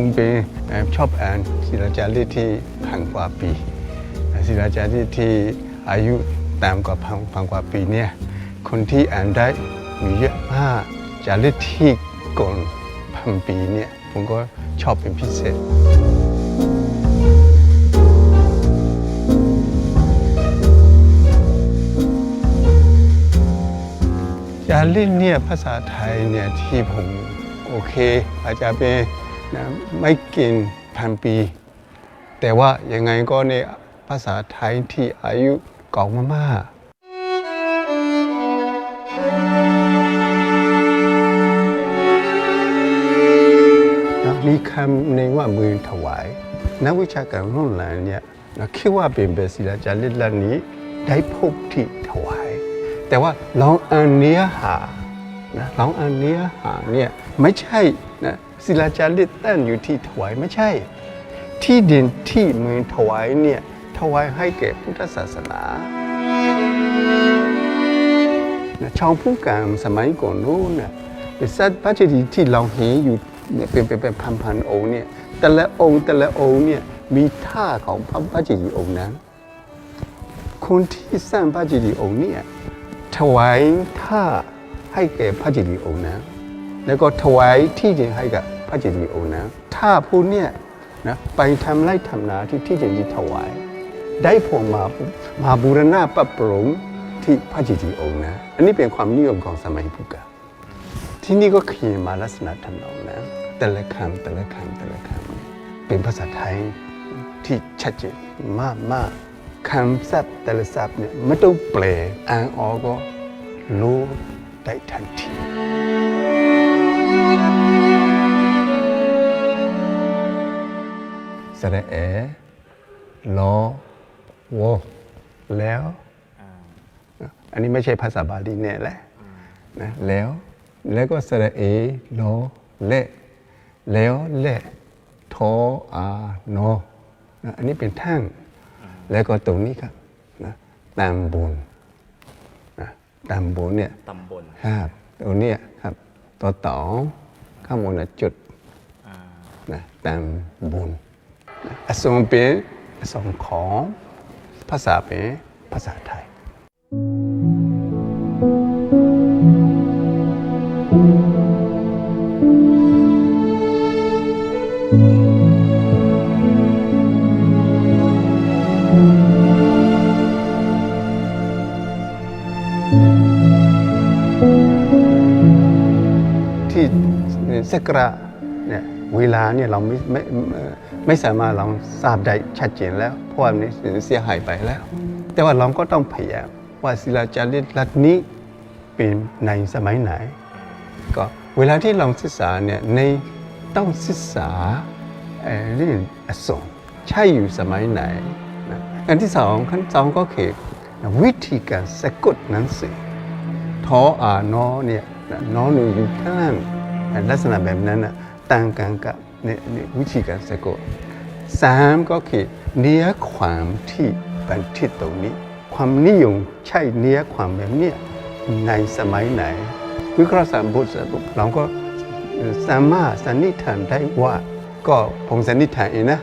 งเป็นชอบอ่านศิลาจารีที่พันกว่าปีศิลาจารีที่อายุตามกว่าพันพันกว่าปีเนี่ยคนที่อ่านได้มีเยอะมากจารีที่ก่อนพันปีเนี่ยผมก็ชอบเป็นพิเศษจารีตเนี่ยภาษาไทยเนี่ยที่ผมโอเค อาจจะเป็น นะไม่กินพันปี แต่ว่ายังไงก็ในภาษาไทยที่อายุเก่ามากๆมีคำในว่ามือถวาย นักวิชาการรุ่นหลังเนี่ยนะคิดว่าเป็นเบสิลาจารีตเหล่านี้ได้พบที่ถวาย แต่ว่าลองอ่านเนื้อหานะลองอ่านเนื้อหาเนี่ยไม่ใช่นะ ศิลาจารีตตั้งอยู่ที่ถวายไม่ใช่ ที่ดินที่เมือถวายเนี่ยถวายให้แก่พุทธศาสนาชาวผู้กามสมัยก่อนนู้นน่ะเป็นสัตว์พระเจดีย์ที่เราเห็นอยู่เนี่ยเป็นเป็นเป็นพันพันๆองค์เนี่ยแต่ละองค์แต่ละองค์เนี่ยมีท่าของพระพระเจดีย์องค์นั้น คนที่สร้างพระเจดีย์องค์เนี่ยถวายท่าให้แก่พระเจดีย์องค์นั้น แล้วก็ถวายที่ดินให้กับพระเจดีย์องค์นั้นถ้าผู้เนี่ยนะไปทำไร่ทำนาที่ที่เจดีย์ถวาย ได้ผลมามาบูรณะปรับปรุงที่พระเจดีย์องค์นั้นอันนี้เป็นความนิยมของสมัยพุทธกาลที่นี่ก็เขียนมาลักษณะทำนองนั้นแต่ละคำแต่ละคำแต่ละคำเป็นภาษาไทยที่ชัดเจนมากมากคำศัพท์แต่ละศัพท์เนี่ยไม่ต้องแปลอ่านออกก็รู้ได้ทันที สระเอลอวอแล้ว อันนี้ไม่ใช่ภาษาบาลีแน่แหละนะแล้ว แล้วก็สระเอลอเละแล้วเละทออานอนะอันนี้เป็นท่งแล้วก็ตรงนี้ครับนะตามบุญนะตามบุญเนี่ยตำบลครับตรงเนี้ยครับตัวต่อข้างบนน่ะจุดอ่านะตามบุญนะ อสงเป็นอสงของภาษาเป็นภาษาไทย ที่สักระเนี่ยเวลาเนี่ยเราไม่ไม่ ไม่สามารถเราทราบได้ชัดเจนแล้ว เพราะว่ามันเสียหายไปแล้ว แต่ว่าเราก็ต้องพยายามว่าศิลาจารีตรัตนี้เป็นในสมัยไหน ก็เวลาที่เราศึกษาเนี่ยในต้องศึกษาเรื่องอสงใช่อยู่สมัยไหนนะอันที่สองขั้นสองก็คือวิธีการสะกดหนังสือทออานอเนี่ยนอหนูอยู่ข้างล่างลักษณะแบบนั้นนะต่างกันกับ เนี่ยเนี่ยวิธีการสะกดสามก็คือเนื้อความที่บันทึกตรงนี้ ความนิยมใช่เนื้อความแบบเนี้ยในสมัยไหน วิเคราะห์สามบทสรุปเราก็สามารถสันนิษฐานได้ว่า ก็ผมสันนิษฐานเองนะ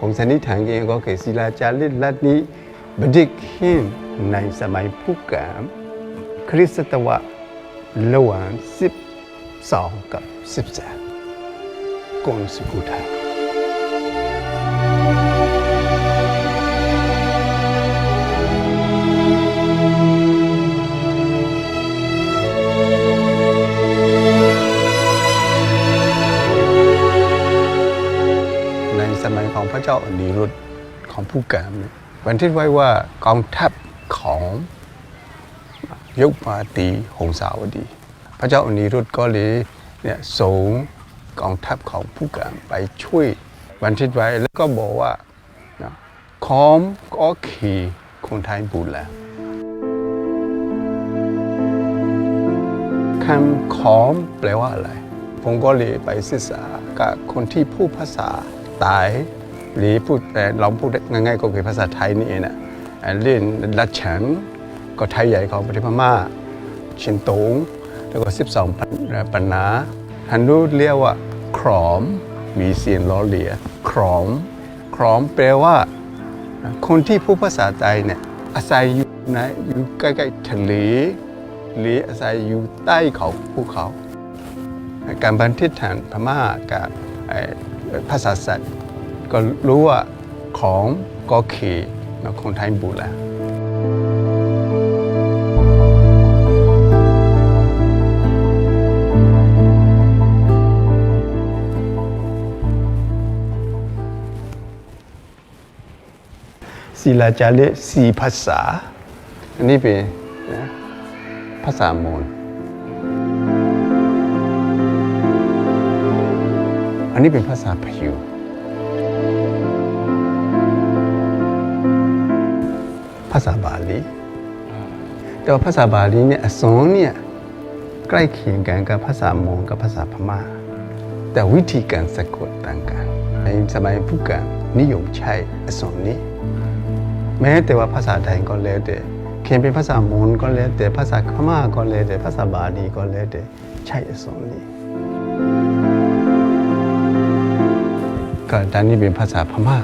ผมสันนิษฐานเองก็คือศิลาจารีตรัตน์นี้บันทึกขึ้นในสมัยพุทธกาลคริสตศตวรรษระหว่าง12 กับ 13 กรุงสกุธาในสมัยของพระเจ้าอนิรุตของผู้กามเนี่ยบันทึกไว้ว่ากองทัพของยุคมาตีหงสาวดี พระเจ้าอนิรุธก็เลยเนี่ยส่ง กองทัพของผู้การไปช่วยบันทึกไว้ แล้วก็บอกว่านะคอมก็ขี่คนไทยบุญแล้วคำขอมแปลว่าอะไร ผมก็เลยไปศึกษากับคนที่พูดภาษาตายหรือพูดแต่เราพูดง่ายๆก็คือภาษาไทยนี่เองนะอ่าเรื่องรัชฉันก็ไทยใหญ่ของประเทศพม่าเชียงตงแล้วก็ 12 ปันปันนาฮันดูเรียกว่า ขรอม มีเสียงล้อเลียครอมครอมแปลว่า คนที่พูดภาษาไทยเนี่ยอาศัยอยู่ในอยู่ใกล้ๆทะเลหรืออาศัยอยู่ใต้เขาภูเขา การบันทึกฐานพม่ากับภาษาสัตว์ก็รู้ว่าของก็คือคนไทยโบูรา ศิลาจารีสี่ภาษา อันนี้เป็นภาษามอญอันนี้เป็นภาษาพยูภาษาบาลีแต่ว่าภาษาบาลีเนี่ยสอักษรเนี่ยใกล้เคียงกันกับภาษามอญกับภาษาพม่า แต่วิธีการสะกดต่างกันในสมัยพุทธกาลนิยมใช้สอักษรนี้ แม้แต่ว่าภาษาไทยก็แล้วแต่เขียนเป็นภาษามอญก็แล้วแต่ภาษาพม่าก็แล้วแต่ภาษาบาลีก็แล้วแต่ใช้อักษรนี้ก็ตอนนี้เป็นภาษาพม่า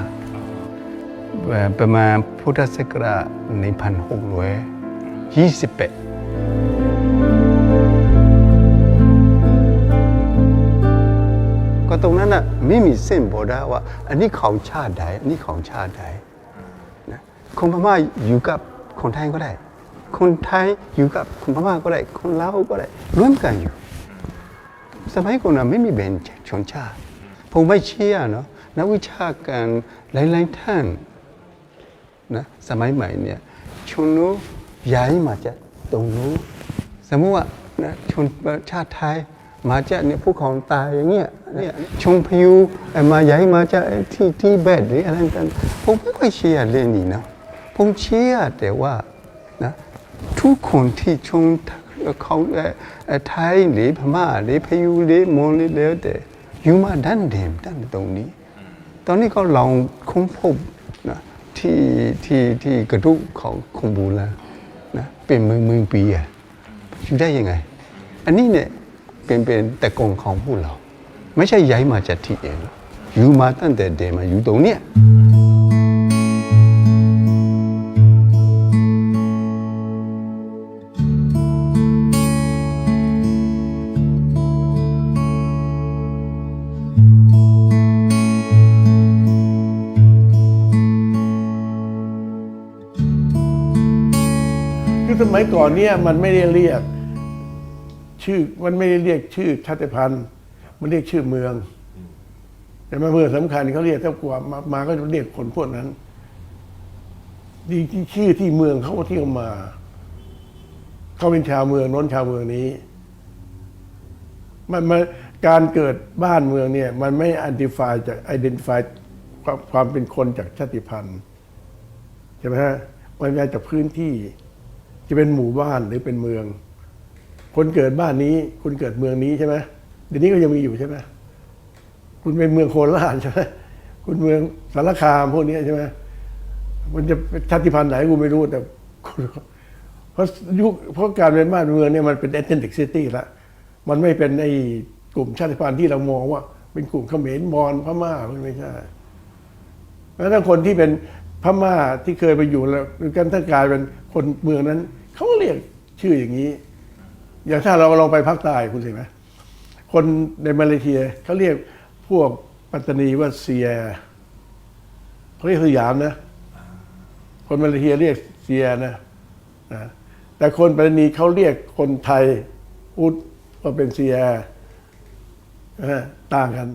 ประมาณพุทธศักราช1628ก็ตรงนั้นน่ะไม่มีเส้นบอกได้ว่า อันนี้ของชาติใดอันนี้ของชาติใด คนพม่าอยู่กับคนไทยก็ได้ คนไทยอยู่กับคนพม่าก็ได้ คนลาวก็ได้ร่วมกันอยู่ สมัยก่อนไม่มีแบ่งชนชาติผมไม่เชื่อเนาะนักวิชาการหลายๆท่านนะสมัยใหม่เนี่ยชนนู้ย้ายมาจากตรงนู้นสมมติว่านะชนชาติไทยมาจากเนี่ยภูเขาตายอย่างเงี้ยเนี่ยชงพยูเอ่อมาย้ายมาจากที่ที่แบดหรืออะไรต่างๆผมไม่ค่อยเชื่อเรื่องนี้นะ ผมเชื่อแต่ว่านะทุกคนที่ชงเขาไทยหรือพม่าหรือพยูหรือมอญหรือแล้วแต่อยู่มาดันเดิมดันตรงนี้ ตอนนี้ก็ลองค้นพบนะที่ที่ที่กระดูกของของบูราณนะเป็นหมืองเมืองปีอะอยู่ได้ยังไง อันนี้เนี่ยเป็นเป็นแต่กงของพวกเรา ไม่ใช่ย้ายมาจากที่เองอยู่มาตั้งแต่เดิมมาอยู่ตรงเนี้ย คือสมัยก่อนเนี่ยมันไม่ได้เรียกชื่อมันไม่ได้เรียกชื่อชาติพันธุ์ มันเรียกชื่อเมือง แต่มาเมืองสำคัญเขาเรียกถ้ากว่ามามาก็จะเรียกคนพวกนั้นดีที่ชื่อที่เมืองเขาก็ที่เขามา เขาเป็นชาวเมืองน้นชาวเมืองนี้ มันมาการเกิดบ้านเมืองเนี่ย มันไม่ identify จาก identify ความความเป็นคนจากชาติพันธุ์ใช่ไหมฮะมันมาจากพื้นที่ จะเป็นหมู่บ้านหรือเป็นเมือง คนเกิดบ้านนี้คุณเกิดเมืองนี้ใช่ไหมเดี๋ยวนี้ก็ยังมีอยู่ใช่ไหมคุณเป็นเมืองโคราชใช่ไหมคุณเมืองสารคามพวกนี้ใช่ไหมมันจะชาติพันธุ์ไหนกูไม่รู้แต่เพราะยุคเพราะการเป็นบ้านเมืองเนี่ยมันเป็น ethnic city ละมันไม่เป็นไอ้กลุ่มชาติพันธุ์ที่เรามองว่า เป็นกลุ่มเขมรมอญพม่ามันไม่ใช่แม้แต่คนที่เป็น พม่าที่เคยไปอยู่แล้วกันถ้ากลายเป็นคนเมืองนั้นเขาก็เรียกชื่ออย่างนี้ อย่างถ้าเราลองไปภาคใต้คุณเห็นไหมคนในมาเลเซียเขาเรียกพวกปัตตานีว่าเซียเขาเรียกสยามนะ คนมาเลเซียเรียกเซียนะนะแต่คนปัตตานีเขาเรียกคนไทยอุดว่าเป็นเซียนะต่างกัน